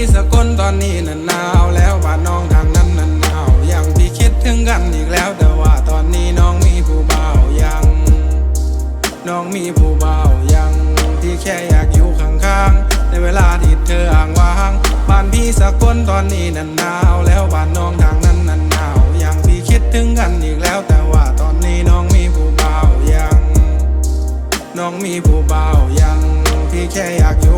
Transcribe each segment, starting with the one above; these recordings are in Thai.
พี่สกลตอนนี้น่ะหนาวแล้วบ้านน้องทางนั้นน่ะหนาวยังพี่คิดถึงกันอีกแล้ว แต่ว่าตอนนี้น้องมีผู้เบ่ายัง น้องมีผู้เบ่ายังพี่แค่อยากอยู่ข้างๆในเวลาที่เธออ่างว่างบ้านพี่สกลตอนนี้น่ะหนาวแล้วบ้านน้องทางนั้นน่ะหนาวยังพี่คิดถึงกันอีกแล้ว แต่ว่าตอนนี้น้องมีผู้เบ่ายัง น้องมีผู้เบ่ายังพี่แค่อยากอยู่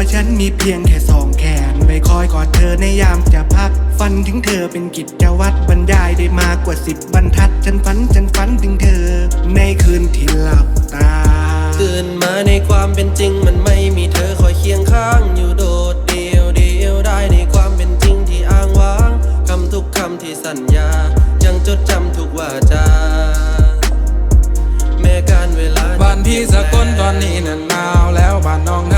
ตัวฉันมีเพียงแค่สองแขนไว้คอยกอดเธอในยามจะพัก ฝันถึงเธอเป็นกิจวัตรบรรยายได้มากกว่าสิบบรรทัด ฉันฝันฉันฝันถึงเธอ ในคืนที่หลับตาตื่นมาในความเป็นจริงมันไม่มีเธอคอยเคียงข้างอยู่โดดเดียวเดียวได้ในความเป็นจริงที่อ้างว้างคำทุกคำที่สัญญา ยังจดจำทุกวาจาแม้การเวลาบ้านพี่สกลตอนนี้น่ะหนาวแล้วบ้านน้อง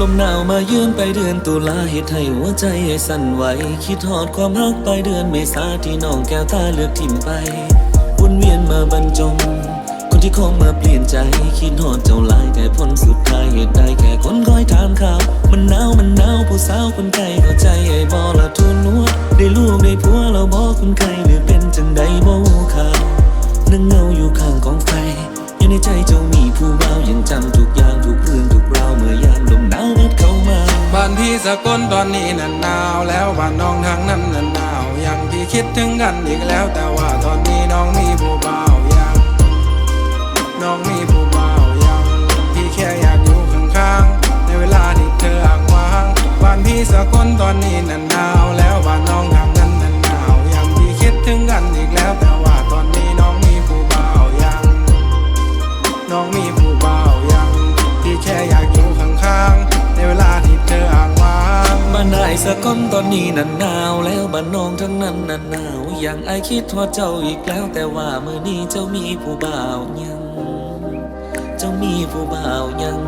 ลมหนาวมายืนไปเดือนตุลาเหตุให้หัวใจใสั่นไหว คิดหอดความรักไปเดือนเมษาที่น้องแก้วตาเลือกทิมไปวนเวียนมาบรรจง คนที่เข้ามาเปลี่ยนใจ คิดหอดเจ้าลายแต่ผลสุดท้ายเหตุใดแค่คนคอยถามข่าว มันหนาวมันหนาวผู้สาวคนแก่ ที่สกลตอนนี้น่นหนาวแล้วบ้านน้องทางนั้นน่นหนาวยังพี่คิดถึงกันอีกแล้วแต่ว่าตอนนี้น้องมีานายสะก้อนตอนนี้นันหนาวแล้วบ้านน้องทั้งนั้นนันหนาวอย่างไอคิดว่าเจ้าอีกแล้ว แต่ว่ามือนี้เจ้ามีผู้บ่าวยัง เจ้ามีผู้บ่าวยัง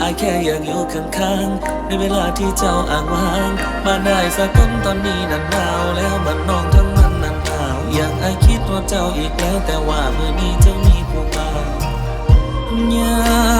อายแค่อยากอยู่ข้างๆในเวลาที่เจ้าอ่างว่างบ้านายสะก้อนตอนนี้นันหนาวแล้วบ้านน้องทั้งนั้นนันหนาวอย่างไอคิดว่าเจ้าอีกแล้ว แต่ว่ามือนี้เจ้ามีผู้บ่าวยัง